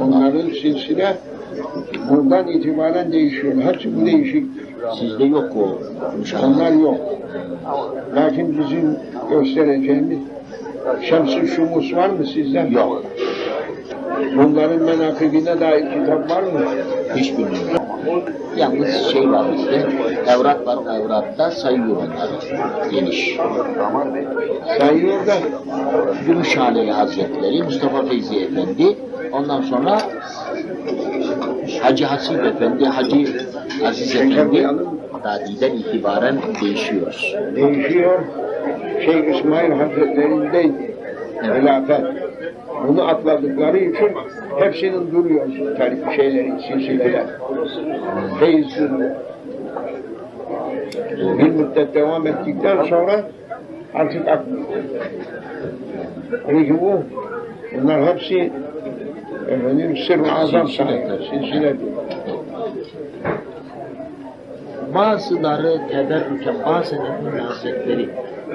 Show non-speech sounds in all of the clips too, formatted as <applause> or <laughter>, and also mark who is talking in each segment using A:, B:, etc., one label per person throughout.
A: Onların silsile buradan itibaren değişiyor. Hepsi bu değişiktir.
B: Sizde yok o.
A: Onlar yok. Lakin bizim göstereceğimiz Şems-i Şumus var mı sizde?
B: Yok.
A: Bunların menakibine dair kitap var mı?
B: Hiç bilmiyorum. Yalnız şey var bizde, Evrat var, Evrat'ta sayıyor onları. Geniş.
A: Sayıyor da
B: Gümüşhaneli Hazretleri, Mustafa Feyzi Efendi, ondan sonra Hacı Hasip Efendi, Hacı Aziz Efendi, Dadi'den itibaren değişiyoruz.
A: değişiyor. Şeyh İsmail Hazretleri'ndeydi. Hilafet. Bunu atladıkları için hepsinin duruyor tarih şeyleri, silsileler. Feyizli. Bir müddet devam ettikten sonra artık akmıyor. Peki bu, bunlar hepsi efendim sır-ı azam sahibi, silsiledir.
B: Bazıları teberrüken bazen Efendi Hazretleri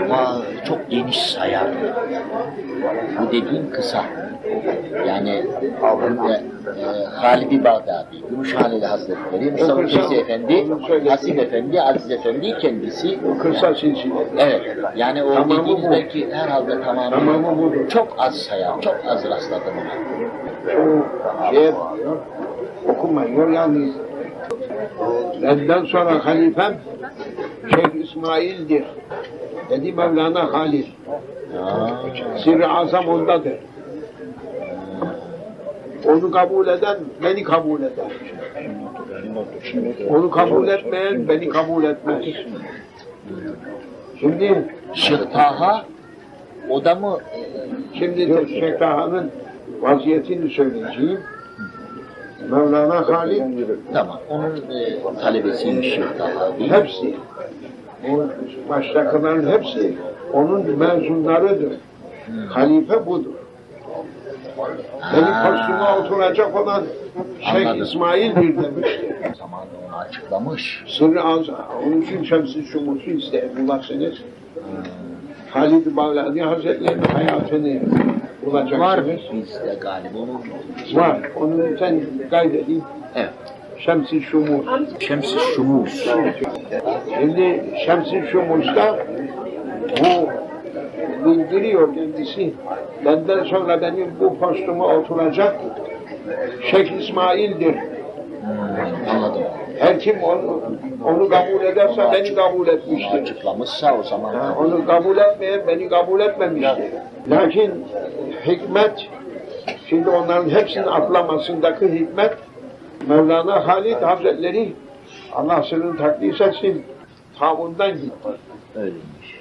B: ba- çok geniş sayar. Bu dediğim kısa. Yani burada e, Halid-i Bağdadi, Gümüşhaneli Hazretleri, Mustafa. Feyzi Efendi. Hasip Efendi, Aziz Efendi kendisi.
A: Bu kısa silsile.
B: Evet, yani o
A: Tamamı
B: dediğiniz
A: bu.
B: belki herhalde tamamı,
A: Tamamı budur.
B: çok az sayar, çok az rastladım ona.
A: çoğu şey okumıyor yalnız. Benden sonra halifem Şeyh İsmail'dir. Dedi Mevlana Halil. Sirri azam ondadır. Onu kabul eden beni kabul eder. Onu kabul etmeyen beni kabul etmez. Şimdi
B: Şeyh Taha, o da mı
A: Şimdi Şeyh Taha'nın vaziyetini söyleyeceğim. Mevlana Halid
B: Tamam, onun e, talebesiymiş mi?
A: hepsi, bu baştakilerin hepsi onun mezunlarıdır. Halife budur. Benim
B: Ha.
A: postuma oturacak olan Şeyh
B: Anladım.
A: İsmail'dir demişti. <laughs>
B: Zamanında onu açıklamış.
A: Sırrı az, onun için Şems-i Şumut'u isteyebilirsiniz. Halid-i Bağladi Hazretleri'nin hayatını
B: Var
A: bulacaksınız.
B: bizde galiba onun.
A: Var. Onu sen kaydedin.
B: Evet.
A: Şems-i Şumut.
B: Şems-i Şumus.
A: Şimdi Şems-i Şumus'ta bu bildiriyor kendisi. Benden sonra benim bu postuma oturacak Şeyh İsmail'dir.
B: Anladım.
A: Her kim onu, onu kabul ederse beni kabul
B: Onu
A: etmiştir.
B: açıklamışsa o zaman.
A: Ha, onu kabul etmeyen beni kabul etmemiştir. Lakin hikmet, şimdi onların hepsinin atlamasındaki hikmet, Mevlana Halid Hazretleri, Allah sırrını takdis etsin, tavrından gitti.
B: Öyleymiş.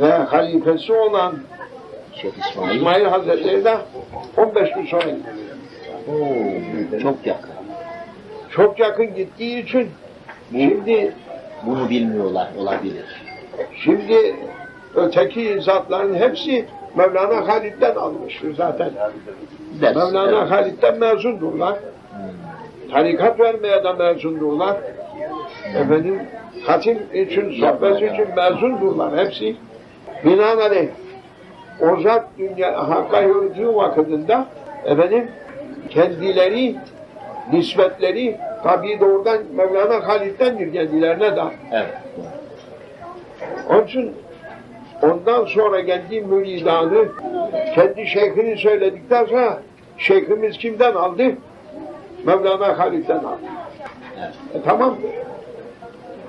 A: Ve halifesi olan
B: Şeyh İsmail.
A: İsmail Hazretleri de 15 gün sonra.
B: Oo, çok yakın.
A: Çok yakın gittiği için şimdi
B: Bunu bilmiyorlar olabilir.
A: şimdi öteki zatların hepsi Mevlana Halid'den almıştır zaten.
B: Ders.
A: Mevlana
B: evet.
A: Halid'den mezundurlar. Tarikat vermeye de mezundurlar. Efendim, hatim için, sohbeti için mezundurlar hepsi. Binaenaleyh, o zat dünya hakka yürüdüğü vakitinde efendim, kendileri, nispetleri tabi doğrudan Mevlana Halid'dendir kendilerine de.
B: Evet.
A: Onun için ondan sonra kendi müridanı kendi şeyhini söyledikten sonra şeyhimiz kimden aldı? Mevlana Halid'den aldı.
B: evet.
A: E, tamam.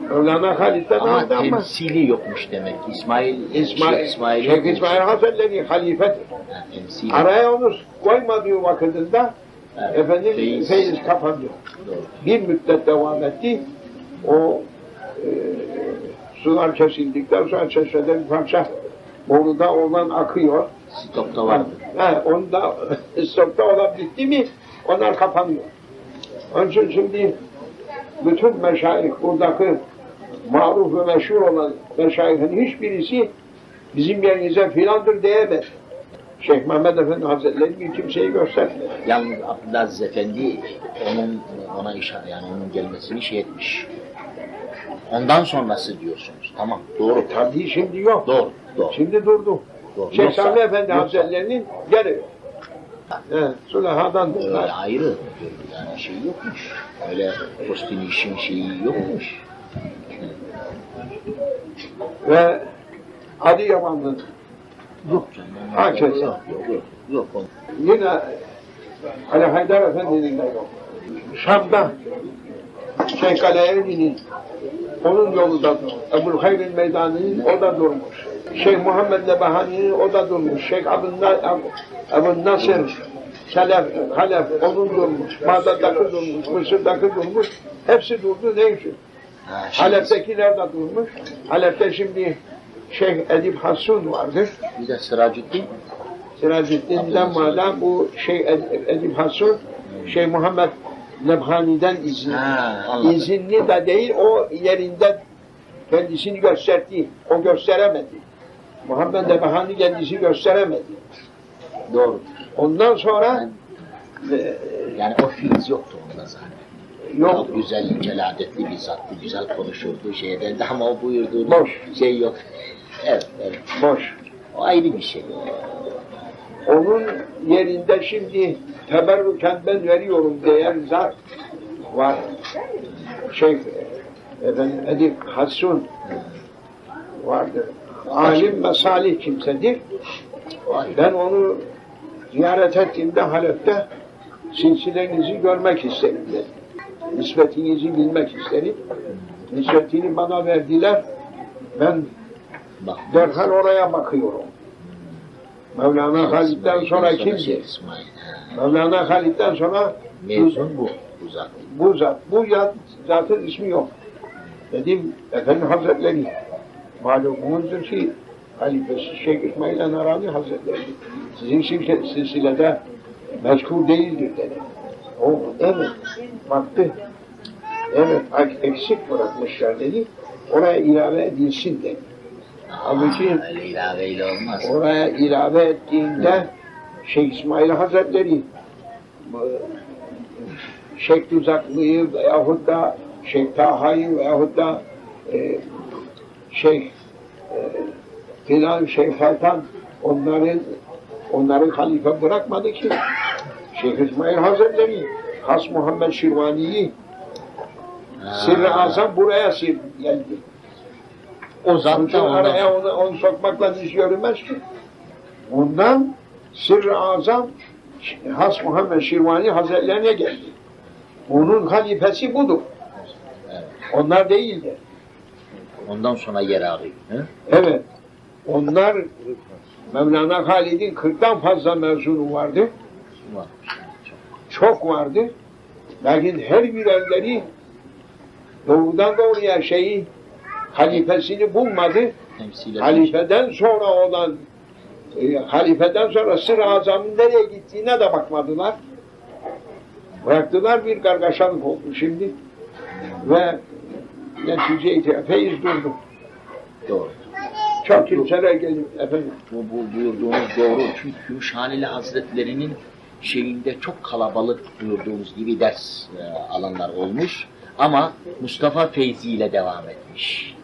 A: Mevlana Halid'den
B: Ama
A: aldı ama
B: temsili yokmuş demek. İsmail,
A: İsmail,
B: Şeyh İsmail
A: Şeyh. İsmail Hazretleri halifedir.
B: Ha.
A: Araya onu koymadığı vakitinde
B: Evet.
A: efendim
B: Feyiz.
A: feyiz kapandı.
B: Doğru.
A: Bir müddet devam etti. O e, sular kesildikten sonra çeşmeden parça boruda olan akıyor.
B: Stokta vardı.
A: He, onda <laughs> stokta olan bitti mi onlar kapanıyor. Onun için şimdi bütün meşayih buradaki maruf ve meşhur olan meşayihin hiçbirisi bizim yerinize filandır diyemez. Şeyh Mehmet Efendi Hazretleri bir kimseyi göstermedi.
B: Yalnız Abdülaziz Efendi onun ona işaret yani onun gelmesini şey etmiş. Ondan sonrası diyorsunuz. Tamam. Doğru.
A: Tabii şimdi yok.
B: Doğru. Doğru.
A: Şimdi durdu.
B: Doğru.
A: Şeyh
B: Yoksa-
A: Sami Efendi
B: yoksa-
A: Hazretleri'nin geliyor. He, Süleyha'dan
B: Öyle ayrı. Yani şey yokmuş. Öyle kostüm işin şeyi yokmuş.
A: ve Adıyamanlı
B: Yok canım.
A: Herkes.
B: Yok yok yok. yok. yok.
A: yine Ali Haydar Efendi'nin de yok. Şam'da Şeyh Ali Erbil'in onun yolunda Ebu Hayr'in meydanının o da durmuş. Şeyh Muhammed Nebahani'nin o da durmuş. Şeyh Ebu, Na- Ebu Nasır Selef, Halef onun durmuş. Bağdat'taki durmuş, Mısır'daki durmuş. Hepsi durdu ne için?
B: Ha, şey,
A: Halep'tekiler de durmuş. Halep'te şimdi Şeyh Edip Hasun vardır.
B: bir de Sıracüddin.
A: Sirazettin'den madem bu şey Ed- Edip Hasun, şey Muhammed Nebhani'den izinli.
B: Ha.
A: İzinli de değil, o yerinde kendisini gösterdi. O gösteremedi. Muhammed Nebhani kendisi gösteremedi.
B: Doğru.
A: Ondan sonra
B: Yani o fiiz yoktu onda zaten.
A: yok.
B: Güzel, celadetli bir zattı, güzel konuşurdu şeyden de ama o buyurduğu
A: Boş.
B: şey yok. Evet, evet.
A: Boş.
B: O ayrı bir şey.
A: Onun yerinde şimdi teberrüken ben veriyorum diyen zat var. Şey, efendim, Edip Hasun vardır. Alim ve salih kimsedir. Ben onu ziyaret ettiğimde Halep'te silsilenizi görmek isterim dedi. Nispetinizi bilmek isterim. Nispetini bana verdiler. Ben
B: Bak,
A: derhal oraya bakıyorum. Mevlana Halid'den sonra kimdi? Mevlana Halid'den sonra
B: Mezun bu. Bu zat.
A: bu zat, bu zat, zatın ismi yok. Dedim, Efendi Hazretleri, malumunuzdur ki halifesi Şeyh İsmail Enarani Hazretleri, sizin silsilede meşhur değildir dedi. O, evet, baktı. Evet, eksik bırakmışlar dedi. Oraya ilave edilsin dedi.
B: İlaveyle olmaz.
A: oraya ilave ettiğinde Şeyh İsmail Hazretleri Şeyh Tuzaklı'yı veyahut da Şeyh Taha'yı veyahut da e, Şeyh e, filan Şeyh Feltan onların onları halife bırakmadı ki Şeyh İsmail Hazretleri Has Muhammed Şirvani'yi. Sirri Azam buraya sir geldi.
B: O zat
A: Çünkü
B: da ondan
A: araya onu, onu sokmakla iş görünmez ki. Ondan Sırrı Azam Has Muhammed Şirvani Hazretlerine geldi. Onun halifesi budur.
B: Evet.
A: Onlar değildir.
B: Ondan sonra yer arıyor. Hı?
A: Evet. Onlar Mevlana Halid'in 40'tan fazla mezunu vardı.
B: Var.
A: Çok vardı. Lakin her birerleri doğudan doğruya şeyi halifesini bulmadı.
B: Temsil
A: halifeden sonra olan e, halifeden sonra Sır-ı Azam'ın nereye gittiğine de bakmadılar. Bıraktılar bir kargaşalık oldu şimdi. Ve netice feyiz durdu.
B: Doğru.
A: Çok kimseler gelip efendim
B: Bu, bu buyurduğunuz doğru. Çünkü Gümüşhaneli Hazretlerinin şeyinde çok kalabalık buyurduğunuz gibi ders e, alanlar olmuş. Ama Mustafa Feyzi ile devam etmiş.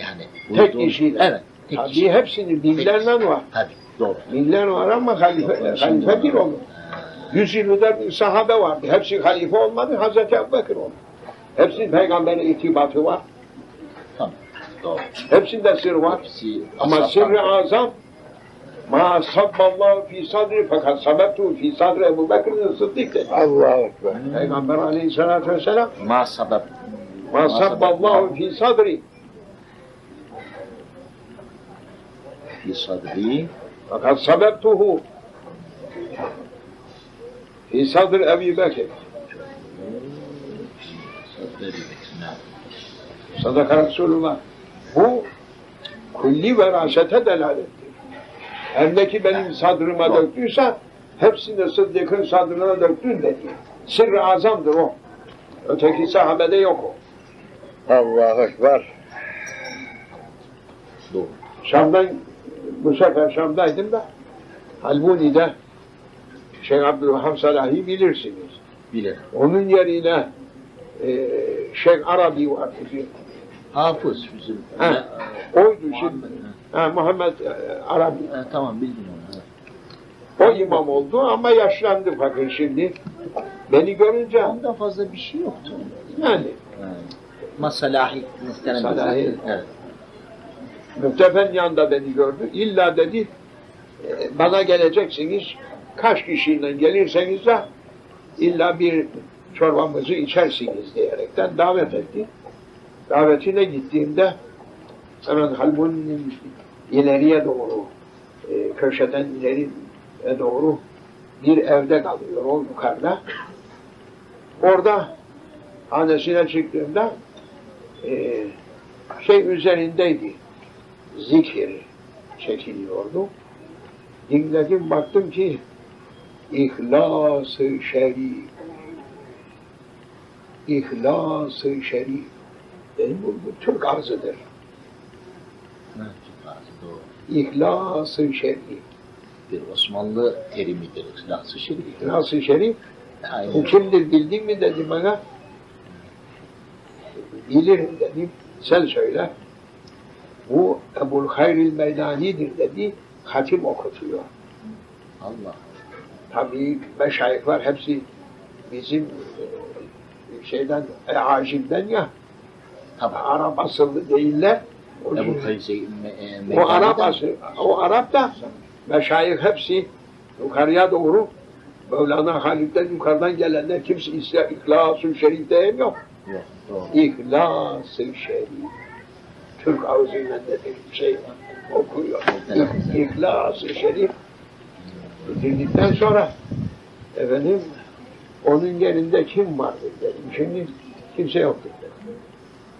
B: Yani
A: tek
B: buyurduğunuz-
A: kişiyle.
B: Evet. Tek
A: Tabii
B: kişi.
A: hepsinin binlerden var.
B: Tabii. Doğru.
A: Binler var ama halife, halife bir olur. 124 sahabe vardı. Hepsi halife olmadı. Hazreti Ebubekir oldu. Hepsinin peygambere itibatı var.
B: Tamam. Doğru.
A: Hepsinde sır var.
B: Hepsi
A: Ama sırrı azam ma sabballahu fi sadri fakat sabettu fi sadri Ebu Bekir'in sıddık dedi.
C: Allahu Ekber.
A: Peygamber aleyhissalatü vesselam
B: Ma sebep.
A: ma sabballahu fi sadri Fakat sabettuhu fi sadri Ebu Bekir.
B: Sadri. Ha.
A: Sadaka Resulullah. Bu kulli verasete delalettir. Her ne ki benim sadrıma döktüyse hepsini Sıddık'ın sadrına döktün dedi. Sırrı azamdır o. Öteki sahabede yok o.
C: Allahu Ekber.
B: Doğru.
A: Şam'dan bu sefer Şam'daydım da Halmuni'de Şeyh Abdülvahhab Salahi bilirsiniz.
B: Bilir.
A: Onun yerine e, Şeyh Arabi bir.
B: Hafız bizim.
A: Ha, oydu
B: Muhammed,
A: şimdi. Ha, Muhammed e, Arabi.
B: ha. Tamam bildim onu.
A: O imam oldu ama yaşlandı fakir şimdi. Beni görünce
B: Ondan fazla bir şey yoktu.
A: yani
B: Yani. Masalahi muhterem.
A: Salahi.
B: Evet.
A: Müftefen yanında beni gördü. İlla dedi e, bana geleceksiniz. Kaç kişiyle gelirseniz de illa bir çorbamızı içersiniz diyerekten davet etti. Davetine gittiğimde hemen halbunin ileriye doğru e, köşeden ileriye doğru bir evde kalıyor o yukarıda. Orada hanesine çıktığımda e, şey üzerindeydi zikir çekiliyordu. Dinledim baktım ki İhlas-ı Şerif İhlas-ı Şerif Benim bu, bu Türk arzıdır. İhlas-ı Şerif
B: Bir Osmanlı terimidir. İhlas-ı Şerif.
A: İhlas-ı Şerif bu
B: Aynen.
A: kimdir bildin mi dedi bana. Bilirim dedim. Sen söyle. Bu Ebul Hayril Meydani'dir dedi. Hatim okutuyor.
B: Allah.
A: Tabii meşayihler hepsi bizim e, şeyden, e, acilden ya.
B: Tabii.
A: Arap asıllı değiller. O,
B: Ebu Kayse me,
A: o Arap asıl, o Arap da meşayih hepsi yukarıya doğru Mevlana Halid'den yukarıdan gelenler kimse İhlas-ı Şerif diyen yok.
B: Yok, doğru.
A: İhlas-ı Şerif. Türk ağzıyla bir şey okuyor. İh- İhlas-ı Şerif bitirdikten sonra efendim onun yerinde kim vardır dedim. Şimdi kimse yoktur dedim.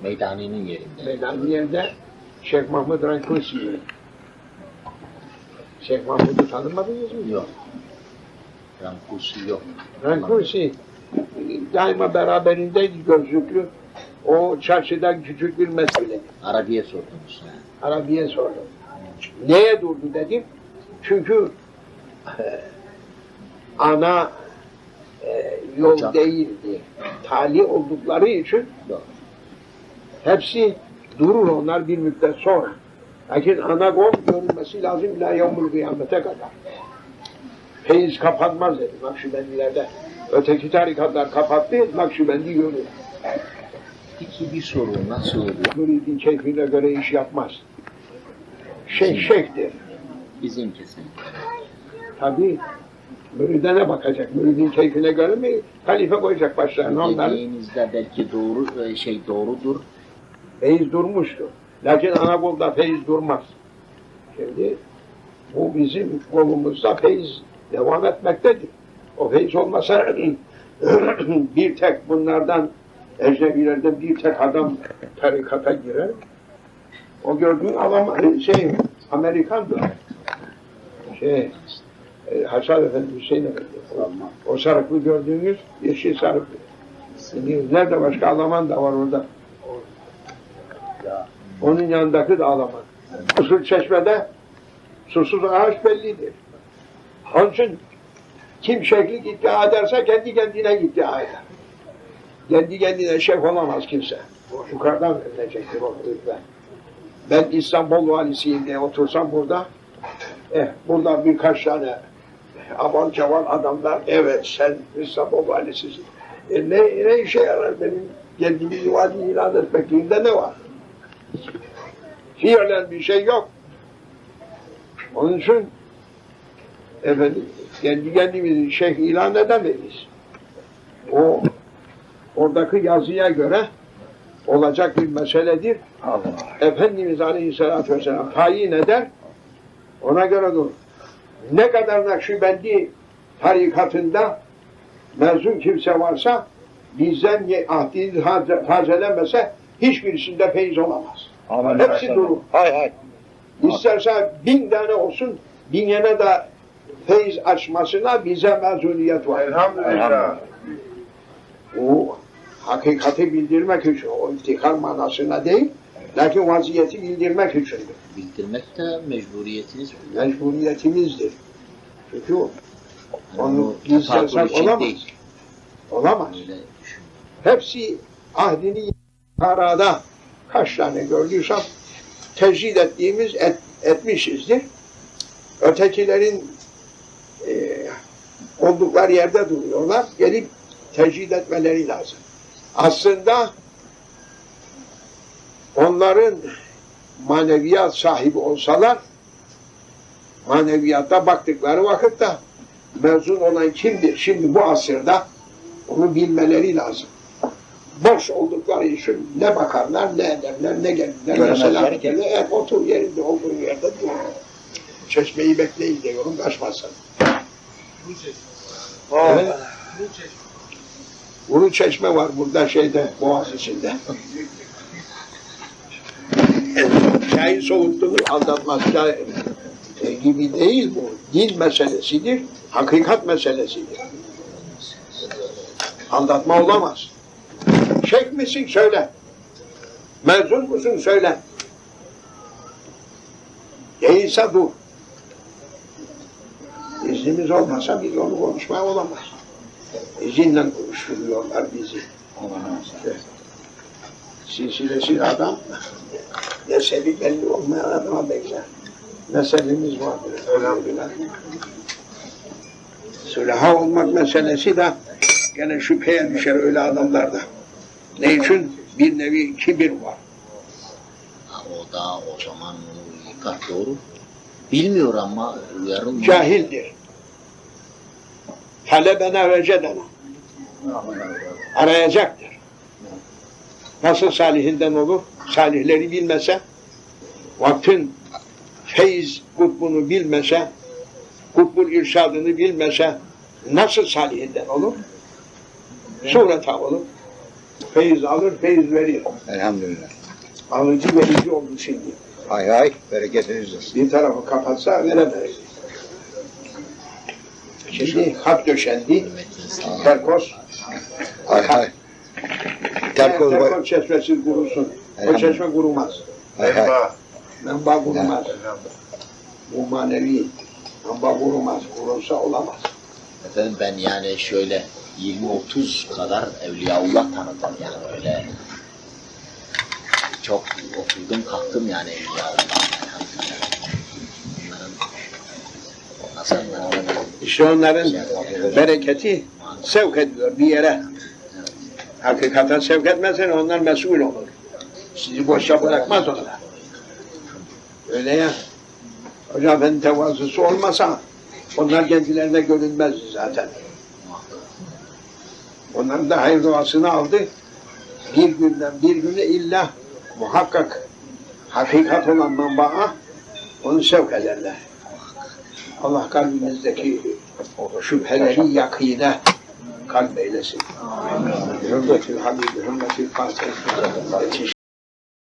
B: Meydani'nin yerinde.
A: Meydan yerinde Şeyh Mahmud Rankusi. Şeyh Mahmud'u tanımadınız mı?
B: Yok. Rankusi yok.
A: Rankusi daima beraberindeydi gözlüklü. O çarşıdan küçük bir mesele.
B: Arabiye sordunuz. Ha.
A: Arabiye sordum. Neye durdu dedim. Çünkü e, ana e, yol
B: Hocam.
A: değildi. Tali oldukları için
B: Yok.
A: hepsi durur onlar bir müddet sonra. Lakin ana gol görülmesi lazım ila yevmul kıyamete kadar. Feyiz kapanmaz dedi Nakşibendilerde. Öteki tarikatlar kapattı, Nakşibendi görür.
B: Peki bir soru nasıl oluyor?
A: Müridin keyfine göre iş yapmaz. Şeyh şeyhtir.
B: Bizim kesin.
A: Tabi müride ne bakacak? Müridin keyfine göre mi? Halife koyacak başlarına onlar.
B: Dediğinizde belki doğru e, şey doğrudur.
A: Feyiz durmuştu. Lakin Anadolu'da feyiz durmaz. Şimdi bu bizim kolumuzda feyiz devam etmektedir. O feyiz olmasa <clears throat> bir tek bunlardan ecnebilerden bir tek adam tarikata girer. O gördüğün adam şey Amerikan'dı. Şey e, Hasan Efendi Hüseyin Efendi. O sarıklı gördüğünüz yeşil sarıklı. Nerede başka Alman da var orada. Onun yanındaki de Alman. Usul çeşmede susuz ağaç bellidir. Onun için kim şekli iddia ederse kendi kendine iddia eder. Kendi kendine şef olamaz kimse. O yukarıdan verilecektir o hükme. Ben İstanbul valisiyim diye otursam burada, eh, burada birkaç tane aman cavan adamlar, evet sen İstanbul valisisin. E ne, ne işe yarar benim kendimi vali ilan etmekliğinde ne var? Fiilen bir şey yok. Onun için efendim kendi kendimizi şeyh ilan edemeyiz. O oradaki yazıya göre olacak bir meseledir.
C: Allah.
A: Efendimiz Aleyhisselatü Vesselam tayin eder, ona göre dur. Ne kadar Nakşibendi tarikatında mezun kimse varsa bizden ahdini taze- tazelenmese hiçbirisinde feyiz olamaz.
C: Amin.
A: Hepsi durur.
C: Hay hay.
A: İsterse bin tane olsun, binene de feyiz açmasına bize mezuniyet var.
C: Elhamdülillah.
A: O hakikati bildirmek için, o iftihar manasına değil, lakin vaziyeti bildirmek içindir.
B: Bildirmek de mecburiyetiniz.
A: Mecburiyetimizdir. Çünkü onu gizlesek olamaz.
B: değil.
A: Olamaz. Hepsi ahdini arada kaç tane gördüysem tecrid ettiğimiz et, etmişizdir. Ötekilerin e, oldukları yerde duruyorlar. Gelip tecrid etmeleri lazım. Aslında onların maneviyat sahibi olsalar maneviyatta baktıkları vakitte mezun olan kimdir? Şimdi bu asırda onu bilmeleri lazım. Boş oldukları için ne bakarlar, ne ederler, ne gelirler. Mesela
C: ki.
A: hep otur yerinde olduğun yerde dur. Çeşmeyi bekleyin diyorum, kaçmasın. Evet. Ulu çeşme var burada şeyde, boğaz içinde. Çayı soğuttuğunu aldatmaz. Çay, e, gibi değil bu. Din meselesidir, hakikat meselesidir. Aldatma olamaz. Şeyh misin söyle. Mezun musun söyle. Değilse dur. İznimiz olmasa biz onu konuşmaya olamaz. İzinle konuşturuyorlar bizi. Silsilesi adam nesebi belli olmayan adama benzer. Nesebimiz vardır elhamdülillah. Sülaha olmak meselesi de gene şüpheye düşer öyle adamlarda. Ne için? Bir nevi kibir var.
B: Ha, o da o zaman yıkar doğru. Bilmiyor ama uyarılmıyor.
A: Cahildir. Talebene ve cedene. Arayacaktır. Nasıl salihinden olur? Salihleri bilmese, vaktin feyiz kutbunu bilmese, kutbul irşadını bilmese nasıl salihinden olur? Sureta olur. Feyiz alır, feyiz verir.
C: Elhamdülillah.
A: Alıcı verici oldu şimdi.
C: Hay hay. Bereketiniz olsun.
A: Bir tarafı kapatsa veremez. Şimdi hak döşendi. Terkos.
C: Hay hay. Terkoz boy.
A: Terkos çeşmesiz kurusun. O çeşme kurumaz.
C: Hay hay.
A: Menba kurumaz. Bu manevi. Menba kurumaz. Kurulsa olamaz.
B: Efendim ben yani şöyle 20-30 kadar Evliyaullah tanıdım yani öyle. Çok oturdum kalktım yani Evliyaullah.
A: İşte onların bereketi sevk ediyor bir yere. Hakikaten sevk etmezsen onlar mesul olur. Sizi boşa bırakmaz onlar. Öyle ya. Hoca Efendi tevazusu olmasa onlar kendilerine görünmezdi zaten. Onların da hayır duasını aldı. Bir günden bir güne illa muhakkak hakikat olan manbaa onu sevk ederler. Allah kalbimizdeki şüpheleri yakine 看没的事，人各去，他们人们去发财。